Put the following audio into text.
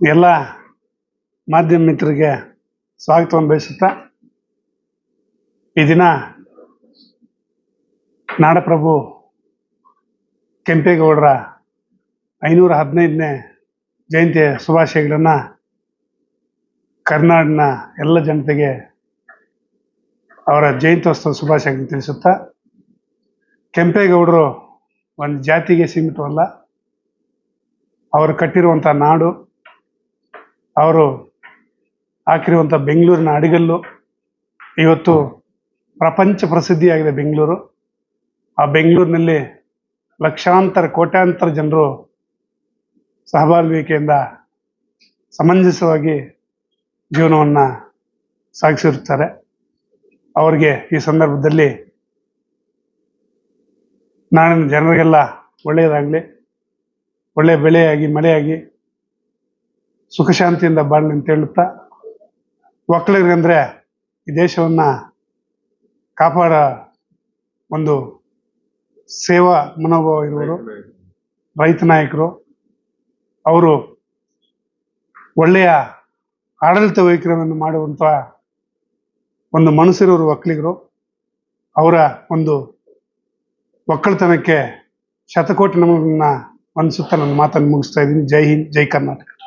ಎಲ್ಲ ಮಾಧ್ಯಮ ಮಿತ್ರರಿಗೆ ಸ್ವಾಗತವನ್ನು ಬಯಸುತ್ತಾ ಈ ದಿನ ನಾಡಪ್ರಭು ಕೆಂಪೇಗೌಡರ ಐನೂರ ಹದಿನೈದನೇ ಜಯಂತಿಯ ಶುಭಾಶಯಗಳನ್ನು ಕರ್ನಾಡಿನ ಎಲ್ಲ ಜನತೆಗೆ ಅವರ ಜಯಂತ್ಯೋತ್ಸವ ಶುಭಾಶಯಗಳನ್ನು ತಿಳಿಸುತ್ತಾ, ಕೆಂಪೇಗೌಡರು ಒಂದು ಜಾತಿಗೆ ಸೀಮಿತವಲ್ಲ, ಅವರು ಕಟ್ಟಿರುವಂಥ ನಾಡು ಅವರು ಹಾಕಿರುವಂಥ ಬೆಂಗಳೂರಿನ ಅಡಿಗಲ್ಲು ಇವತ್ತು ಪ್ರಪಂಚ ಪ್ರಸಿದ್ಧಿಯಾಗಿದೆ ಬೆಂಗಳೂರು. ಆ ಬೆಂಗಳೂರಿನಲ್ಲಿ ಲಕ್ಷಾಂತರ, ಕೋಟ್ಯಾಂತರ ಜನರು ಸಹಬಾಳ್ವಿಕೆಯಿಂದ ಸಮಂಜಸವಾಗಿ ಜೀವನವನ್ನು ಸಾಗಿಸಿರುತ್ತಾರೆ. ಅವರಿಗೆ ಈ ಸಂದರ್ಭದಲ್ಲಿ ನಾಳಿನ ಜನರಿಗೆಲ್ಲ ಒಳ್ಳೆಯದಾಗಲಿ ಒಳ್ಳೆಯ ಬೆಳೆಯಾಗಿ, ಮಳೆಯಾಗಿ ಸುಖ ಶಾಂತಿಯಿಂದ ಬಾಳಲಿ ಅಂತ ಹೇಳುತ್ತಾ ಒಕ್ಕಲಿಗರಂದ್ರೆ ಈ ದೇಶವನ್ನ ಕಾಪಾಡ ಒಂದು ಸೇವಾ ಮನೋಭಾವ ಇರುವರು ರೈತ ನಾಯಕರು. ಅವರು ಒಳ್ಳೆಯ ಆಡಳಿತ ವೈಖರಿಯನ್ನು ಮಾಡುವಂಥ ಒಂದು ಮನಸ್ಸಿರೋರು ಒಕ್ಕಲಿಗರು. ಅವರ ಒಂದು ಒಕ್ಕಲತನಕ್ಕೆ ಶತಕೋಟಿ ನಮ್ಮನ್ನ ಅನಿಸುತ್ತಾ ನನ್ನ ಮಾತನ್ನು ಮುಗಿಸ್ತಾ ಇದ್ದೀನಿ. ಜೈ ಹಿಂದ್, ಜೈ ಕರ್ನಾಟಕ.